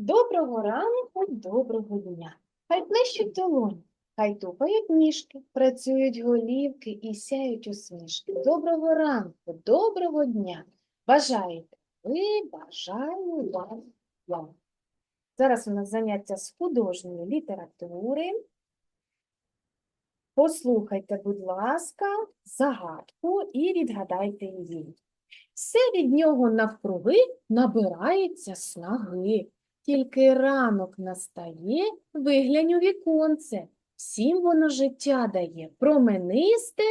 Доброго ранку, доброго дня. Хай плещуть долоні, хай тупають ніжки, працюють голівки і сяють усмішки. Доброго ранку, доброго дня. Бажаєте ви, бажаю вам я. Зараз у нас заняття з художньої літератури. Послухайте, будь ласка, загадку і відгадайте її. Все від нього навкруги набирається снаги. Тільки ранок настає, виглянь у віконце. Всім воно життя дає, променисте.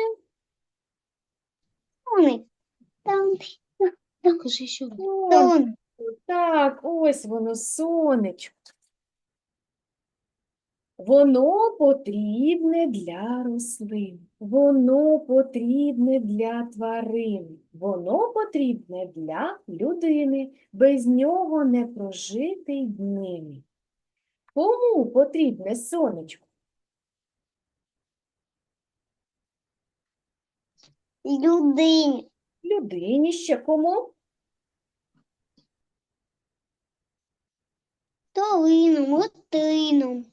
Так, ось воно, сонечко. Воно потрібне для рослин, воно потрібне для тварин, воно потрібне для людини, без нього не прожити й днини. Кому потрібне сонечко? Людині. Людині ще кому? Толином, латином.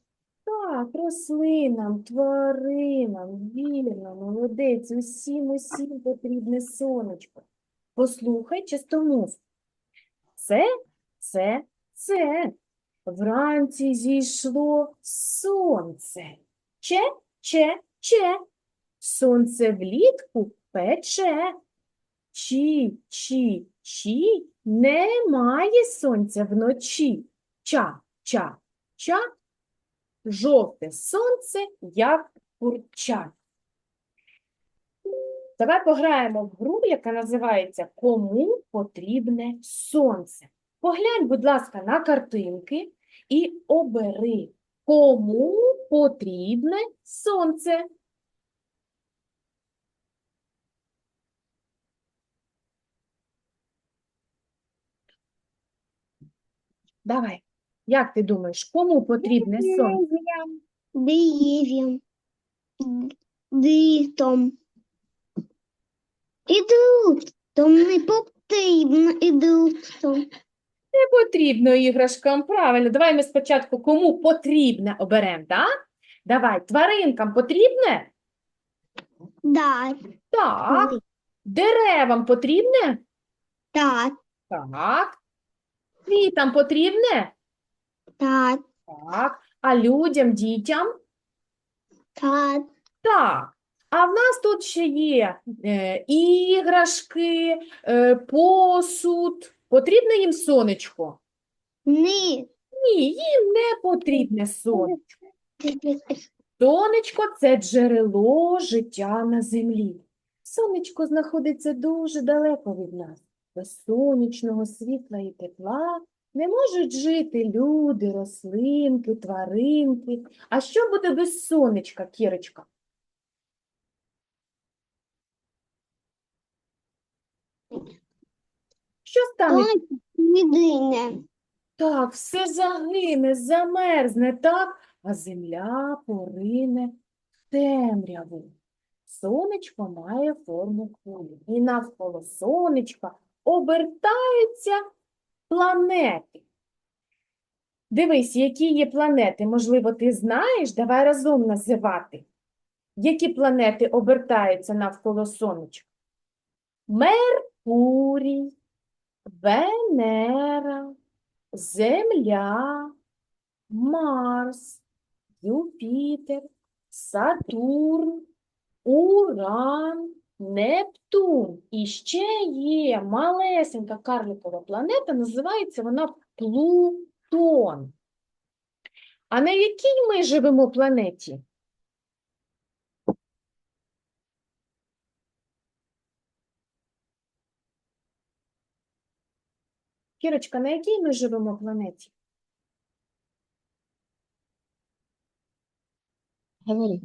Так, рослинам, тваринам, вірно, молодець, усім, усім потрібне сонечко. Послухай чистомов. Це, це, це. Вранці зійшло сонце. Че, че, че. Сонце влітку пече. Чі, чі, чі. Немає сонця вночі. Ча, ча, ча жовте сонце, як курча. Давай пограємо в гру, яка називається Кому потрібне сонце. Поглянь, будь ласка, на картинки і обери, кому потрібне сонце. Давай. Як ти думаєш, кому потрібне сонце? Дерев'ям. Дитом. І не потрібно і. Не потрібно іграшкам, правильно. Давай ми спочатку кому потрібне оберемо, так? Давай, тваринкам потрібне? Да. Так. Деревам потрібне? Так. Так. Квітам потрібне? Так. Так. А людям, дітям? Так. Так. А в нас тут ще є е, іграшки, е, посуд. Потрібне їм сонечко? Ні. Ні, їм не потрібне сонечко. Сонечко – це джерело життя на землі. Сонечко знаходиться дуже далеко від нас. Без сонячного світла і тепла не можуть жити люди, рослинки, тваринки. А що буде без сонечка, Кірочка? Що стане? Сонце. Так, все загине, замерзне, так, а земля порине в темряву. Сонечко має форму кулі, і навколо сонечка обертаються планети. Дивись, які є планети, можливо, ти знаєш, давай разом називати. Які планети обертаються навколо сонечка? Меркурій, Венера, Земля, Марс, Юпітер, Сатурн, Уран, Нептун. І ще є малесенька карликова планета, називається вона Плутон. А на якій ми живемо планеті? Кірочка, на якій ми живемо планеті? Говори.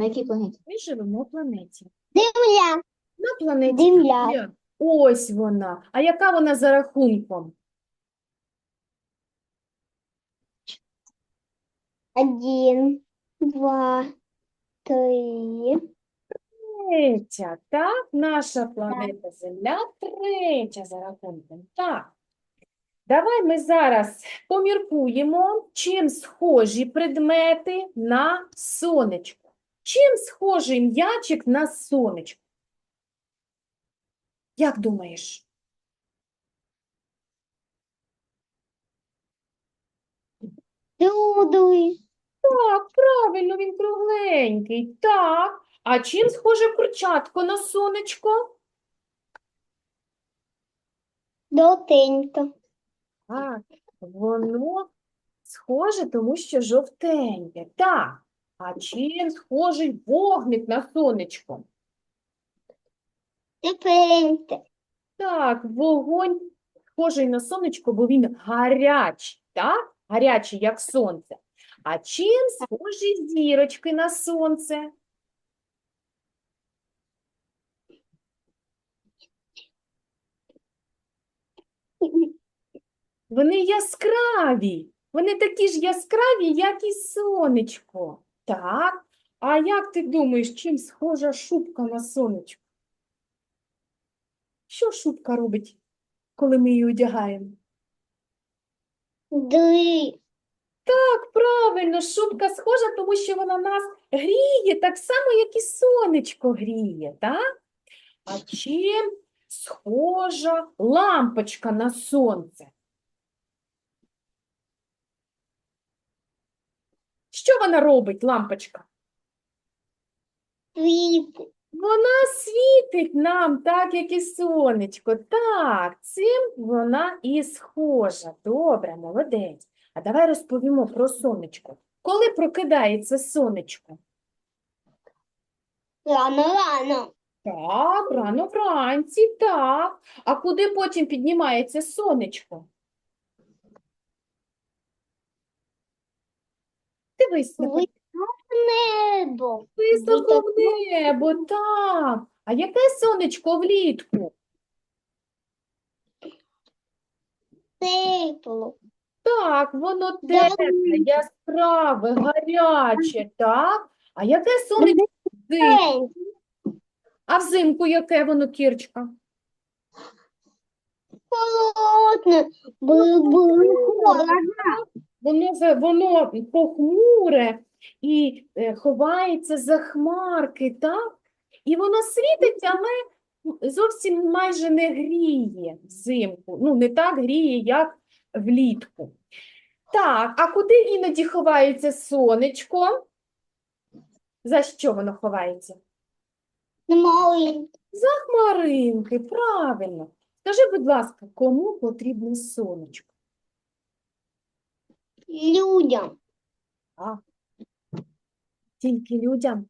На якій планеті? Ми живемо планеті. Земля. На планеті Земля. Земля. Ось вона. А яка вона за рахунком? Один, два, три. Третя, так? Наша планета Земля третя за рахунком. Так. Давай ми зараз поміркуємо, чим схожі предмети на сонечко. Чим схожий м'ячик на сонечко? Як думаєш? Дудуй. Так, правильно, він кругленький. Так. А чим схоже курчатко на сонечко? Дотенька. Так, воно схоже, тому що жовтеньке. Так. А чим схожий вогник на сонечко? Так, вогонь схожий на сонечко, бо він гарячий, так? Гарячий, як сонце. А чим схожі зірочки на сонце? Вони яскраві. Вони такі ж яскраві, як і сонечко. Так. А як ти думаєш, чим схожа шубка на сонечко? Що шубка робить, коли ми її одягаємо? Ди. Так, правильно, шубка схожа, тому що вона нас гріє так само, як і сонечко гріє, так? А чим схожа лампочка на сонце? Що вона робить, лампочка? Світ. Вона світить нам, так, як і сонечко. Так, цим вона і схожа. Добре, молодець. А давай розповімо про сонечко. Коли прокидається сонечко? Рано, рано. Так, рано вранці, так. А куди потім піднімається сонечко? Дивись, на небо. високо в небо, так. А яке сонечко влітку? Тепло. Так, воно тепле, яскраве, гаряче, так? А яке сонечко взимку? А взимку яке воно, Кірчка? Холодне. Бу-бу. Холодно. Воно, воно похмуре і е, ховається за хмарки, так? І воно світить, але зовсім майже не гріє взимку. Ну, не так гріє, як влітку. Так, а куди іноді ховається сонечко? За що воно ховається? Малий. Хмаринки, правильно. Скажи, будь ласка, кому потрібне сонечко? Людям. А, тільки людям?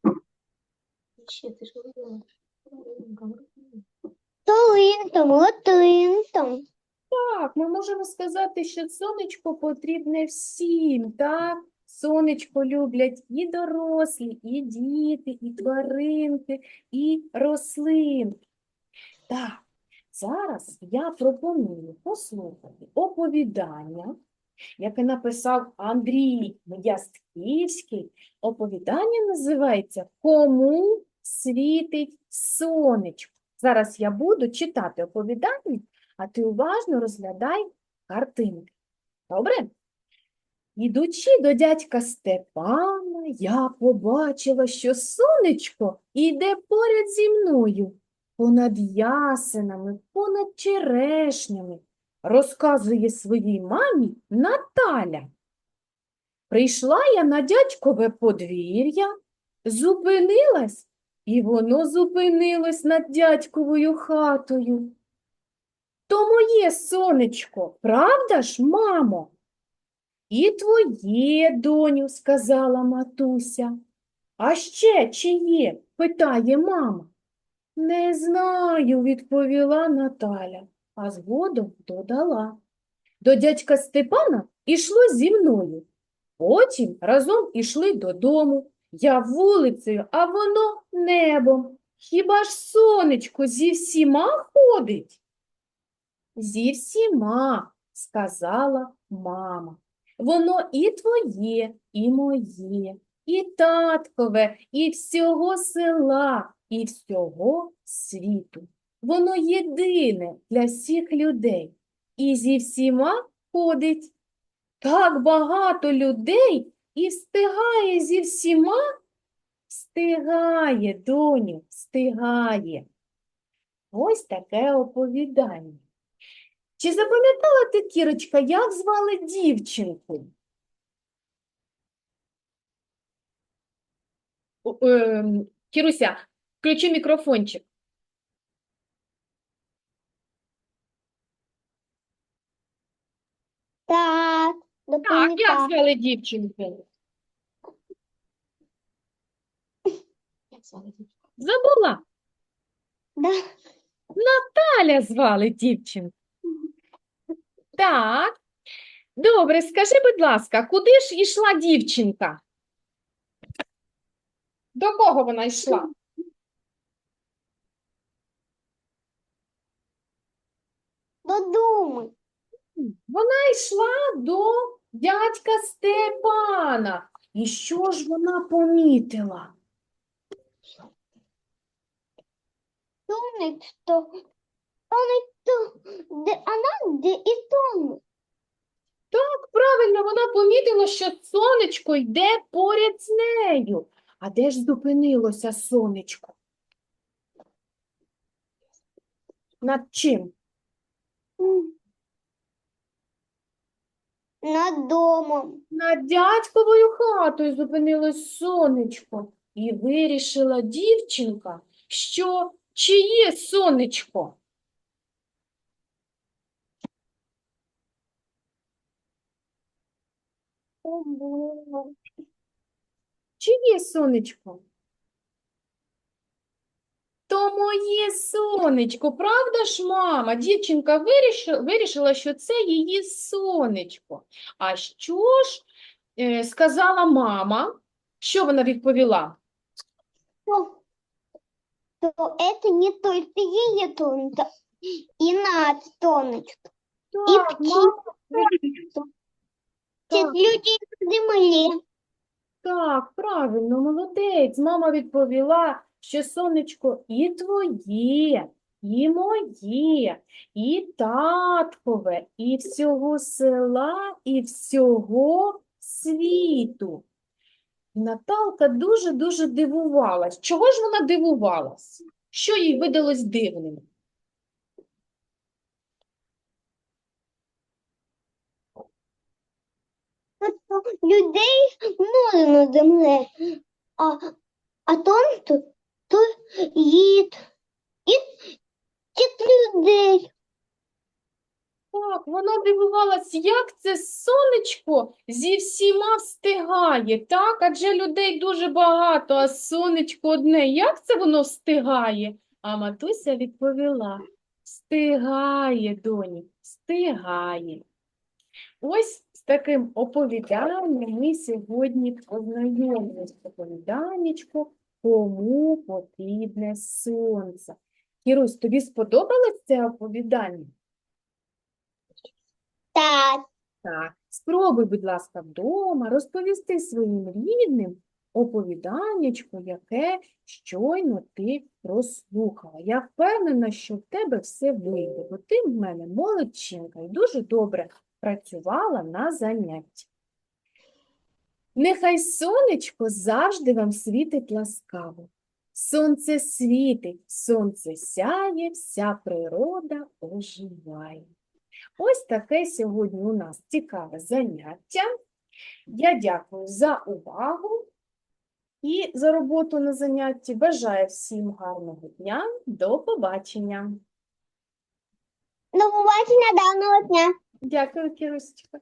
Толинтом, латинтом. Так, ми можемо сказати, що сонечко потрібне всім, так? Сонечко люблять і дорослі, і діти, і тваринки, і рослинки. Так, зараз я пропоную послухати оповідання, яке написав Андрій Ястківський. Оповідання називається «Кому світить сонечко?». Зараз я буду читати оповідання, а ти уважно розглядай картинки. Добре? Ідучи до дядька Степана, я побачила, що сонечко іде поряд зі мною, понад ясенами, понад черешнями, розказує своїй мамі Наталя. Прийшла я на дядькове подвір'я, зупинилась, і воно зупинилось над дядьковою хатою. То моє сонечко, правда ж, мамо? І твоє, доню, сказала матуся. А ще чиє? питає мама. Не знаю, відповіла Наталя, а згодом додала. До дядька Степана ішло зі мною. Потім разом ішли додому. Я вулицею, а воно небом. Хіба ж сонечко зі всіма ходить? Зі всіма, сказала мама. Воно і твоє, і моє, і таткове, і всього села, і всього світу. Воно єдине для всіх людей, і зі всіма ходить. Так багато людей і встигає зі всіма. Встигає, доню, встигає. Ось таке оповідання. Чи запам'ятала ти, Кірочка, як звали дівчинку? Ем, Кіруся, включи мікрофончик. Так, Так, як звали дівчинку? Забула? Да. Таля звали дівчинку. Так. Добре, скажи, будь ласка, куди ж йшла дівчинка? До кого вона йшла? Додому. Вона йшла до дядька Степана. І що ж вона помітила? Сонечко, сонечко, де вона, де і сонечко. Так, правильно, вона помітила, що сонечко йде поряд з нею. А де ж зупинилося сонечко? Над чим? М. Над домом. Над дядьковою хатою зупинилось сонечко. І вирішила дівчинка, що чиє сонечко? Чиє сонечко? То моє сонечко, правда ж, мама? Дівчинка вирішила, вирішила, що це її сонечко. А що ж е, сказала мама? Що вона відповіла? То, то это не только ее солнце, и над солнечко. И Так, мама, так, людей на земле. так, правильно, молодець. Мама відповіла, що сонечко і твоє, і моє, і таткове, і всього села, і всього світу. Наталка дуже-дуже дивувалась. Чого ж вона дивувалась? Що їй видалось дивним? Людей море на землі, а, а сонце то їд. І цих людей. Так, вона дивувалась, як це сонечко зі всіма встигає, так? Адже людей дуже багато, а сонечко одне. Як це воно встигає? А матуся відповіла: встигає, доні, встигає. Ось з таким оповіданням ми сьогодні познайомилися. Оповіданнячко, кому потрібне сонце. Кірусь, тобі сподобалось це оповідання? Так, Так, спробуй, будь ласка, вдома розповісти своїм рідним оповіданнячко, яке щойно ти прослухала. Я впевнена, що в тебе все вийде, бо ти в мене молодчинка і дуже добре працювала на занятті. Нехай сонечко завжди вам світить ласкаво. Сонце світить, сонце сяє, вся природа оживає. Ось таке сьогодні у нас цікаве заняття. Я дякую за увагу і за роботу на занятті. Бажаю всім гарного дня. До побачення. до побачення даного дня. Дякую, Кірусечка.